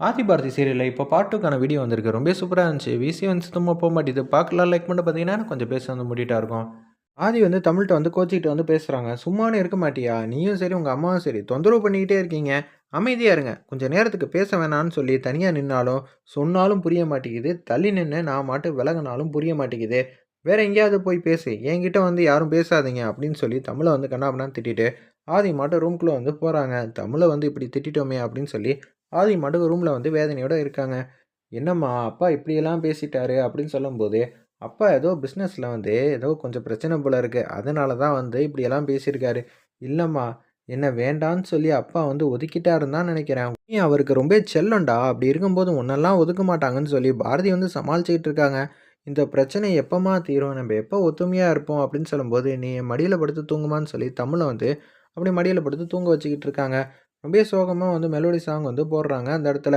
ஆதி பாரதி சீரியலில் இப்போ பாட்டுக்கான வீடியோ வந்திருக்கு. ரொம்ப சூப்பராக இருந்துச்சு. விசி வந்து சுத்தமாக போக மாட்டேது பார்க்கலாம். லைக் பண்ண பார்த்தீங்கன்னா கொஞ்சம் பேச வந்து முடிட்டா இருக்கும். ஆதி வந்து தமிழ்கிட்ட வந்து கோச்சிக்கிட்டு வந்து பேசுகிறாங்க சும்மானு இருக்க மாட்டியா? நீயும் சரி உங்கள் அம்மாவும் சரி. தொந்தரவு பண்ணிக்கிட்டே இருக்கீங்க. அமைதியாக இருங்க. கொஞ்சம் நேரத்துக்கு பேச வேணாம்னு சொல்லி தனியாக நின்னாலும் சொன்னாலும் புரிய மாட்டேங்குது. தள்ளி நின்று நான் மாட்டு விலகினாலும் புரிய மாட்டேங்குது. வேற எங்கேயாவது போய் பேசு. என்கிட்ட வந்து யாரும் பேசாதீங்க அப்படின்னு சொல்லி தமிழை வந்து கண்ணாபண்ணான்னு திட்டிட்டு ஆதி மாட்டும் ரூம்குள்ளே வந்து போகிறாங்க தமிழை வந்து இப்படி திட்டிட்டோமே அப்படின்னு சொல்லி ஆதி மட்டும் ரூமில் வந்து வேதனையோடு இருக்காங்க. என்னம்மா அப்பா இப்படியெல்லாம் பேசிட்டாரு அப்படின்னு சொல்லும்போது அப்பா ஏதோ பிஸ்னஸில் வந்து ஏதோ கொஞ்சம் பிரச்சனை போல இருக்குது அதனால தான் வந்து இப்படியெல்லாம் பேசியிருக்காரு. இல்லைம்மா என்ன வேண்டான்னு சொல்லி அப்பா வந்து ஒதுக்கிட்டாருன்னு தான் நினைக்கிறேன். நீ அவருக்கு ரொம்ப செல்லண்டா அப்படி இருக்கும்போது ஒன்றெல்லாம் ஒதுக்க மாட்டாங்கன்னு சொல்லி பாரதி வந்து சமாளிச்சுக்கிட்டு இருக்காங்க. இந்த பிரச்சனை எப்போமா தீரும்? நம்ம எப்போ ஒத்துமையாக இருப்போம்? அப்படின்னு சொல்லும்போது நீ மடியில் படுத்து தூங்குமான்னு சொல்லி தமிழை வந்து அப்படி மடியில் படுத்து தூங்க வச்சுக்கிட்டு இருக்காங்க. ரொம்ப சோகமாக வந்து மெலோடி சாங் வந்து போடுறாங்க. அந்த இடத்துல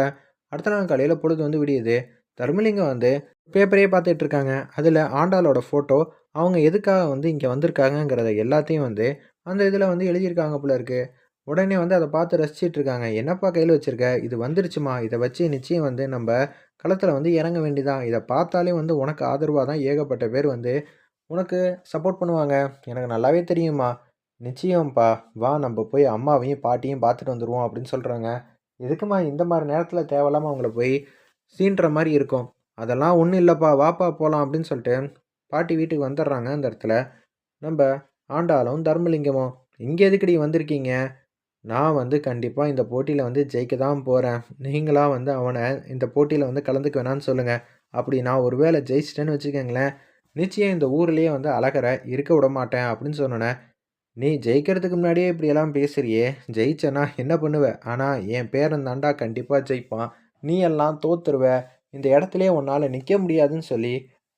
அடுத்த நாள் காலையில் பொழுது வந்து விடியுது. தர்மலிங்கம் வந்து பேப்பரையே பார்த்துட்டு இருக்காங்க. அதில் ஆண்டாளோட ஃபோட்டோ அவங்க எதுக்காக வந்து இங்கே வந்திருக்காங்கங்கிறத எல்லாத்தையும் வந்து அந்த இதில் வந்து எழுதியிருக்காங்க போல இருக்குது உடனே வந்து அதை பார்த்து ரசிச்சிட்டு இருக்காங்க. என்னப்பா கையில் வச்சுருக்க? இது வந்துருச்சுமா? இதை வச்சு நிச்சயம் வந்து நம்ம களத்தில் வந்து இறங்க வேண்டிதான் இதை பார்த்தாலே வந்து உனக்கு ஆதரவாக தான் ஏகப்பட்ட பேர் வந்து உனக்கு சப்போர்ட் பண்ணுவாங்க. எனக்கு நல்லாவே தெரியுமா நிச்சயம்ப்பா வா நம்ம போய் அம்மாவையும் பாட்டியும் பார்த்துட்டு வந்துடுவோம் அப்படின்னு சொல்கிறாங்க எதுக்குமா இந்த மாதிரி நேரத்தில் தேவையில்லாமல் அவங்கள போய் சீன்ற மாதிரி இருக்கும்? அதெல்லாம் ஒன்றும் இல்லைப்பா வாப்பா போகலாம் அப்படின்னு சொல்லிட்டு பாட்டி வீட்டுக்கு வந்துடுறாங்க அந்த இடத்துல. நம்ம ஆண்டாலும் தர்மலிங்கமும் இங்கே எதுக்கடி வந்திருக்கீங்க? நான் வந்து கண்டிப்பாக இந்த போட்டியில் வந்து ஜெயிக்க தான் போகிறேன் நீங்களாக வந்து அவனை இந்த போட்டியில் வந்து கலந்துக்க வேணான்னு சொல்லுங்கள் அப்படி நான் ஒரு வேளை ஜெயிச்சிட்டேன்னு வச்சுக்கோங்களேன் நிச்சயம் இந்த ஊர்லேயே வந்து அழகரை இருக்க விட மாட்டேன் அப்படின்னு சொன்னேன் நீ ஜெயிக்கிறதுக்கு முன்னாடியே இப்படியெல்லாம் பேசுறியே. ஜெயிச்சனா என்ன பண்ணுவ? ஆனால் என் பேரன் தாண்டா கண்டிப்பாக ஜெயிப்பான். நீ எல்லாம் தோத்துருவ. இந்த இடத்துலயே உன்னால் நிற்க முடியாதுன்னு சொல்லி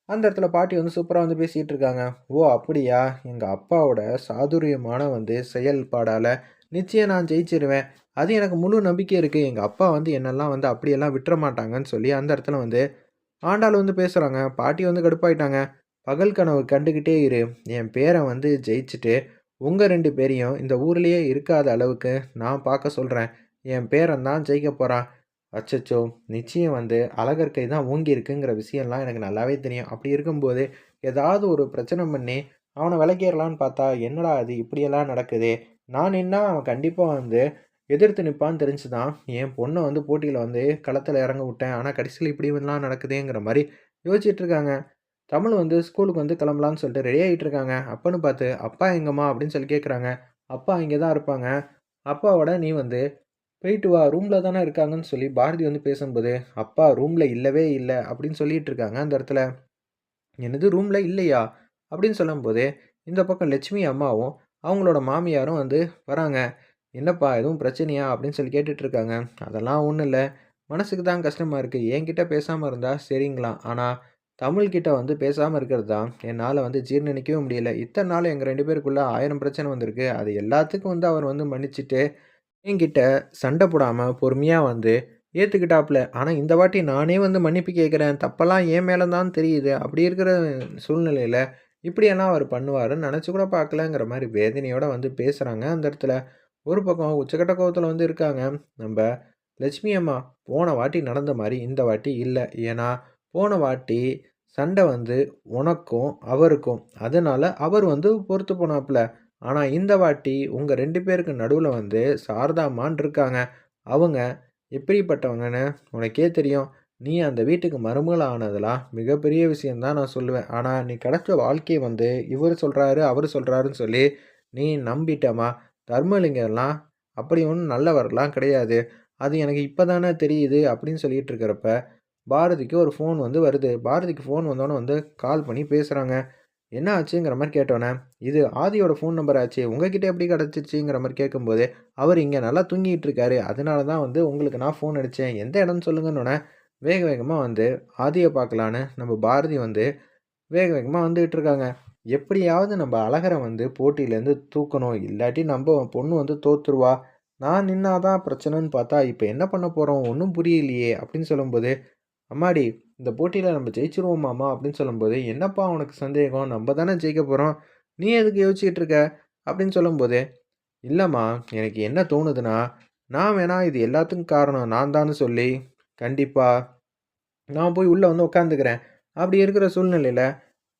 அந்த இடத்துல பாட்டி வந்து சூப்பராக வந்து பேசிகிட்டு இருக்காங்க. ஓ அப்படியா? எங்கள் அப்பாவோட சாதுரியமான வந்து செயல்பாடால் நிச்சயம் நான் ஜெயிச்சிருவேன். அது எனக்கு முழு நம்பிக்கை இருக்குது எங்கள் அப்பா வந்து என்னெல்லாம் வந்து அப்படியெல்லாம் விட்டுற மாட்டாங்கன்னு சொல்லி அந்த இடத்துல வந்து ஆண்டாள் வந்து பேசுகிறாங்க பாட்டி வந்து கடுப்பாயிட்டாங்க. பகல் கனவு கண்டுக்கிட்டே இரு. என் பேரை வந்து ஜெயிச்சுட்டு உங்கள் ரெண்டு பேரையும் இந்த ஊர்லேயே இருக்காத அளவுக்கு நான் பார்க்க சொல்கிறேன் என் பேரன் தான் ஜெயிக்க போகிறான் அச்சச்சோ நிச்சயம் வந்து அழகர் கை தான் ஓங்கி இருக்குங்கிற விஷயம்லாம் எனக்கு நல்லாவே தெரியும். அப்படி இருக்கும்போது ஏதாவது ஒரு பிரச்சனை பண்ணி அவனை விளக்கேறலான்னு பார்த்தா என்னடா அது இப்படியெல்லாம் நடக்குது? நான் என்ன அவன் கண்டிப்பாக வந்து எதிர்த்து நிற்பான்னு தெரிஞ்சு தான் என் பொண்ணை வந்து போட்டியில் வந்து களத்தில் இறங்க விட்டேன். ஆனால் கடைசியில் இப்படி எல்லாம் நடக்குதுங்கிற மாதிரி யோசிச்சுட்ருக்காங்க இருக்காங்க. தமிழ் வந்து ஸ்கூலுக்கு வந்து கிளம்பலான்னு சொல்லிட்டு ரெடி ஆகிட்டு இருக்காங்க அப்பன்னு பார்த்து அப்பா எங்கம்மா? அப்படின்னு சொல்லி கேட்குறாங்க. அப்பா இங்கே தான் இருப்பாங்க. அப்பாவோட நீ வந்து போயிட்டு வா. ரூமில் தானே இருக்காங்கன்னு சொல்லி பாரதி வந்து பேசும்போது அப்பா ரூமில் இல்லவே இல்லை. அப்படின்னு சொல்லிட்டு இருக்காங்க அந்த இடத்துல. என்னது ரூமில் இல்லையா? அப்படின்னு சொல்லும்போது இந்த பக்கம் லட்சுமி அம்மாவும் அவங்களோட மாமியாரும் வந்து வராங்க. என்னப்பா எதுவும் பிரச்சனையா? அப்படின்னு சொல்லி கேட்டுட்டு இருக்காங்க. அதெல்லாம் ஒன்றும் இல்லை. மனசுக்கு தான் கஷ்டமாக இருக்குது என்கிட்ட பேசாமல் இருந்தால் சரிங்களாம் ஆனால் தமிழ்கிட்ட வந்து பேசாமல் இருக்கிறது தான். என்னால் வந்து ஜீர்ணிக்கவே முடியல. இத்தனை நாள் எங்கள் ரெண்டு பேருக்குள்ளே ஆயிரம் பிரச்சனை வந்திருக்கு. அது எல்லாத்துக்கும் வந்து அவர் வந்து மன்னிச்சுட்டு என்கிட்ட சண்டை போடாமல் பொறுமையாக வந்து ஏற்றுக்கிட்டாப்புல ஆனால் இந்த வாட்டி நானே வந்து மன்னிப்பு கேட்குறேன் தப்பெல்லாம் ஏன் மேலே தான் தெரியுது. அப்படி இருக்கிற சூழ்நிலையில் இப்படியெல்லாம் அவர் பண்ணுவாருன்னு நினச்சி கூட பார்க்கலங்கிற மாதிரி வேதனையோடு வந்து பேசுகிறாங்க அந்த இடத்துல. ஒரு பக்கம் உச்சக்கட்ட கோவத்தில் வந்து இருக்காங்க. நம்ம லட்சுமி அம்மா போன வாட்டி நடந்த மாதிரி இந்த வாட்டி இல்லை. ஏன்னா போன வாட்டி சண்டை வந்து உனக்கும் அவருக்கும். அதனால் அவர் வந்து பொறுத்து போனாப்புல. ஆனால் இந்த வாட்டி உங்கள் ரெண்டு பேருக்கு நடுவில் வந்து சாரதாமான் இருக்காங்க. அவங்க எப்படிப்பட்டவங்கன்னு உனக்கே தெரியும். நீ அந்த வீட்டுக்கு மருமகள் ஆனதெல்லாம் மிகப்பெரிய விஷயந்தான் நான் சொல்லுவேன். ஆனால் நீ கிடச்ச வாழ்க்கையை வந்து இவர் சொல்கிறாரு அவர் சொல்கிறாருன்னு சொல்லி நீ நம்பிட்டமா? தர்மலிங்கம்லாம் அப்படி ஒன்றும் நல்லவரெலாம் கிடையாது. அது எனக்கு இப்போ தானே தெரியுது அப்படின்னு சொல்லிகிட்டு இருக்கிறப்ப பாரதிக்கு ஒரு ஃபோன் வந்து வருது. பாரதிக்கு ஃபோன் வந்தோடனே வந்து கால் பண்ணி பேசுகிறாங்க என்ன ஆச்சுங்கிற மாதிரி கேட்டோன்னே இது ஆதியோட ஃபோன் நம்பர் ஆச்சு உங்ககிட்ட எப்படி கிடச்சிச்சிங்கிற மாதிரி கேட்கும்போது அவர் இங்கே நல்லா தூங்கிட்டு இருக்காரு. அதனால தான் வந்து உங்களுக்கு நான் ஃபோன் அடித்தேன் எந்த இடம்னு சொல்லுங்கன்னொன்னே வேக வேகமாக வந்து ஆதியை பார்க்கலான்னு நம்ம பாரதி வந்து வேக வேகமாக வந்துகிட்டு இருக்காங்க. எப்படியாவது நம்ம அழகரை வந்து போட்டியிலேருந்து தூக்கணும். இல்லாட்டி நம்ம பொண்ணு வந்து தோத்துருவா. நான் நின்னாதான் பிரச்சனைன்னு பார்த்தா இப்போ என்ன பண்ண போகிறோம் ஒன்றும் புரியலையே அப்படின்னு சொல்லும்போது அம்மாடி இந்த போட்டியில் நம்ம ஜெயிச்சிருவோமாம்மா அப்படின்னு சொல்லும்போது என்னப்பா உனக்கு சந்தேகம் நம்ம தானே ஜெயிக்க போகிறோம் நீ எதுக்கு யோசிச்சுட்டு இருக்க அப்படின்னு சொல்லும்போது இல்லைம்மா எனக்கு என்ன தோணுதுன்னா நான் வேணா இது எல்லாத்துக்கும் காரணம் நான் தான் சொல்லி கண்டிப்பாக நான் போய் உள்ளே வந்து உட்காந்துக்கிறேன். அப்படி இருக்கிற சூழ்நிலையில்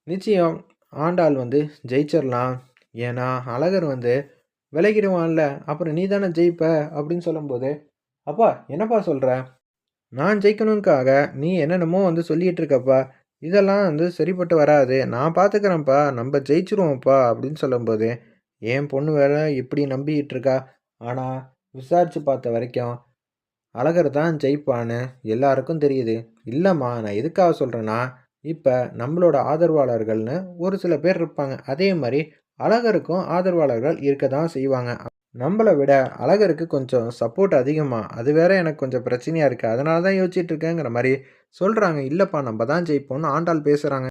நிச்சயம் ஆண்டாள் வந்து ஜெயிச்சிடலாம் ஏன்னா, அழகர் வந்து விலகிடுவான்ல. அப்புறம் நீ தானே ஜெயிப்ப அப்படின்னு சொல்லும்போது, "அப்பா என்னப்பா சொல்கிற நான் ஜெயிக்கணும்க்காக நீ என்னென்னமோ வந்து சொல்லிகிட்டு இருக்கப்பா. இதெல்லாம் வந்து சரிப்பட்டு வராது. நான் பார்த்துக்கிறேன்ப்பா. நம்ம ஜெயிச்சிருவோம்ப்பா அப்படின்னு சொல்லும்போது, என் பொண்ணு வேற இப்படி நம்பிக்கிட்டு இருக்கா. ஆனால் விசாரித்து பார்த்த வரைக்கும் அழகர் தான் ஜெயிப்பான்னு எல்லாருக்கும் தெரியுது. இல்லைம்மா நான் எதுக்காக சொல்கிறேன்னா இப்போ நம்மளோட ஆதரவாளர்கள்னு ஒரு சில பேர் இருப்பாங்க. அதே மாதிரி அழகருக்கும் ஆதரவாளர்கள் இருக்க தான் செய்வாங்க. நம்மளை விட அழகருக்கு கொஞ்சம் சப்போர்ட் அதிகமாக அது வேற எனக்கு கொஞ்சம் பிரச்சனையாக இருக்குது அதனால தான் யோசிச்சுட்டு இருக்கேங்கிற மாதிரி சொல்கிறாங்க இல்லைப்பா நம்ம தான் ஜெயிப்போம்னு ஆண்டாள் பேசுகிறாங்க